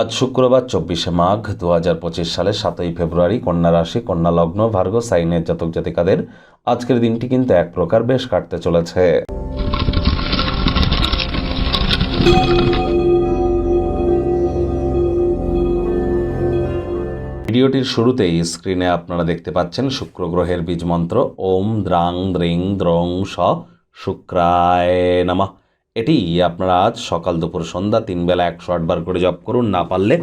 আজ শুক্রবার চব্বিশে মাঘ দু হাজার পঁচিশ সালের সাতই ফেব্রুয়ারি কন্যা রাশি, কন্যা লগ্ন ভার্গ সাইনের জাতক জাতিকাদের আজকের দিনটি কিন্তু এক প্রকার বেশ কাটতে চলেছে। ভিডিওটির শুরুতেই স্ক্রিনে আপনারা দেখতে পাচ্ছেন শুক্র গ্রহের বীজ মন্ত্র, ওম দ্রাং দ্রিং দ্রং স শুক্রায় নামা। এটি আপনারা আজ সকাল দুপুর সন্ধ্যা তিন বেলা একশো আটবার করে জপ করুন। না পারলে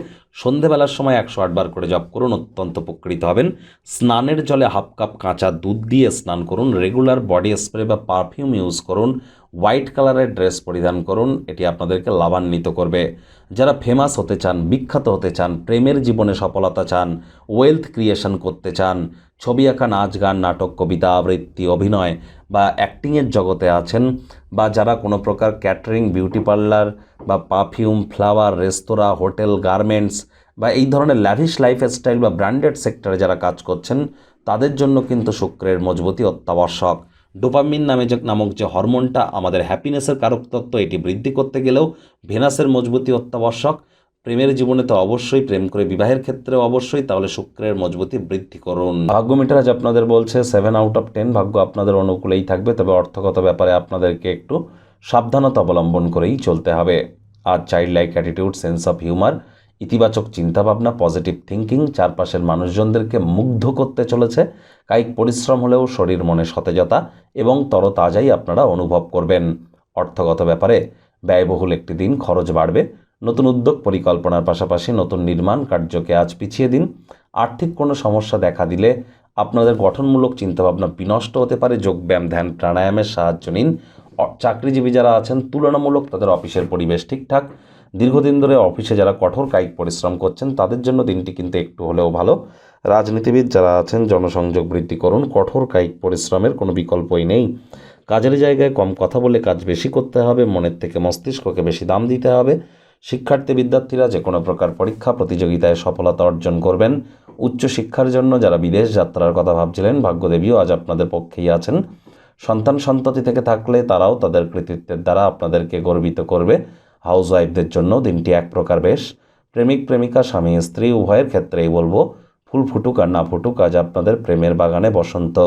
সন্ধেবেলার সময় একশো আটবার করে জপ করুন। অত্যন্ত উপকৃত হবেন। স্নানের জলে হাফ কাপ কাঁচা দুধ দিয়ে স্নান করুন। রেগুলার বডি স্প্রে বা পারফিউম ইউজ করুন। হোয়াইট কালারের ড্রেস পরিধান করুন, এটি আপনাদেরকে লাভান্বিত করবে। যারা ফেমাস হতে চান, বিখ্যাত হতে চান, প্রেমের জীবনে সফলতা চান ওয়েলথ ক্রিয়েশন করতে চান, ছবি আঁকা, নাচ গান, নাটক, কবিতা, আবৃত্তি, অভিনয় বা অ্যাক্টিংয়ের জগতে আছেন বা যারা কোনো প্রকার ক্যাটারিং বিউটি পার্লার বা perfume flower restaurant hotel garments বা এই ধরনের ল্যাভিশ লাইফস্টাইল বা ব্র্যান্ডেড সেক্টরে যারা কাজ করছেন, তাদের জন্য কিন্তু শুক্রের মজবুতি অত্যাবশ্যক। ডোপামিন নামে যে নামক যে হরমোনটা আমাদের হ্যাপিনেসের কারক তত্ত্ব, এটি বৃদ্ধি করতে গেলেও ভেনাসের মজবুতি অত্যাবশ্যক। প্রেমের জীবনে তো অবশ্যই প্রেম করে বিবাহের ক্ষেত্রে অবশ্যই, তাহলে শুক্রের মজবুতি বৃদ্ধি করুন। ভাগ্য মিটার আজ আপনাদের বলছে সেভেন আউট অফ টেন ভাগ্য আপনাদের অনুকূলেই থাকবে, তবে অর্থগত ব্যাপারে আপনাদেরকে একটু সাবধানতা অবলম্বন করেই চলতে হবে। আর child like attitude sense of humour ইতিবাচক চিন্তাভাবনা পজিটিভ থিঙ্কিং চারপাশের মানুষজনদেরকে মুগ্ধ করতে চলেছে। কায়িক পরিশ্রম হলেও শরীর মনে সতেজতা এবং তরতাজাই আপনারা অনুভব করবেন। অর্থগত ব্যাপারে ব্যয়বহুল একটি দিন খরচ বাড়বে। নতুন উদ্যোগ পরিকল্পনার পাশাপাশি নতুন নির্মাণ কার্যকে আজ পিছিয়ে দিন। আর্থিক কোনো সমস্যা দেখা দিলে আপনাদের গঠনমূলক চিন্তাভাবনা বিনষ্ট হতে পারে। যোগব্যায়াম ধ্যান, প্রাণায়ামের সাহায্য নিন। চাকরিজীবী যারা আছেন, তুলনামূলক তাদের অফিসের পরিবেশ ঠিকঠাক। দীর্ঘদিন ধরে অফিসে যারা কঠোর কায়িক পরিশ্রম করছেন, তাদের জন্য দিনটি কিন্তু একটু হলেও ভালো। রাজনীতিবিদ যারা আছেন, জনসংযোগ বৃদ্ধি করুন, কঠোর কায়িক পরিশ্রমের কোনো বিকল্পই নেই। কাজের জায়গায় কম কথা বলে কাজ বেশি করতে হবে, মনের থেকে মস্তিষ্ককে বেশি দাম দিতে হবে। শিক্ষার্থী বিদ্যার্থীরা যে কোনো প্রকার পরীক্ষা, প্রতিযোগিতায় সফলতা অর্জন করবেন। উচ্চ শিক্ষার জন্য যারা বিদেশ যাত্রার কথা ভাবছিলেন, ভাগ্যদেবীও আজ আপনাদের পক্ষেই আছেন। সন্তান সন্ততি থেকে থাকলে তারাও তাদের কৃতিত্বের দ্বারা আপনাদেরকে গর্বিত করবে। হাউস ওয়াইফদের জন্য দিনটি এক প্রকার বেশ। প্রেমিক, প্রেমিকা, স্বামী, স্ত্রী, উভয়ের ক্ষেত্রেই বলব, ফুল ফুটুক আর না ফুটুক আজ আপনাদের প্রেমের বাগানে বসন্ত।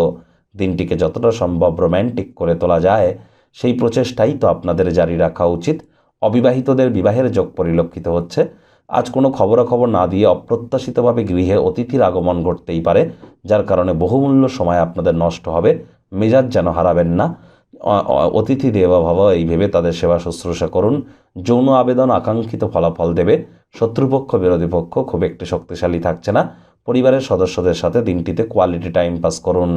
দিনটিকে যতটা সম্ভব রোম্যান্টিক করে তোলা যায়, সেই প্রচেষ্টাই তো আপনাদের জারি রাখা উচিত। অবিবাহিতদের বিবাহের যোগ পরিলক্ষিত হচ্ছে। আজ কোনো খবরাখবর না দিয়ে অপ্রত্যাশিতভাবে গৃহে অতিথির আগমন ঘটতেই পারে, যার কারণে বহুমূল্য সময় আপনাদের নষ্ট হবে। মেজাজ যেন হারাবেন না। অতিথি দেবা ভাবা, এই ভেবে তাদের সেবা শুশ্রূষা করুন। যৌন আবেদন আকাঙ্ক্ষিত ফলাফল দেবে। শত্রুপক্ষ, বিরোধী পক্ষ খুব একটি শক্তিশালী থাকছে না। পরিবারের সদস্যদের সাথে দিনটিতে কোয়ালিটি টাইম পাস করুন।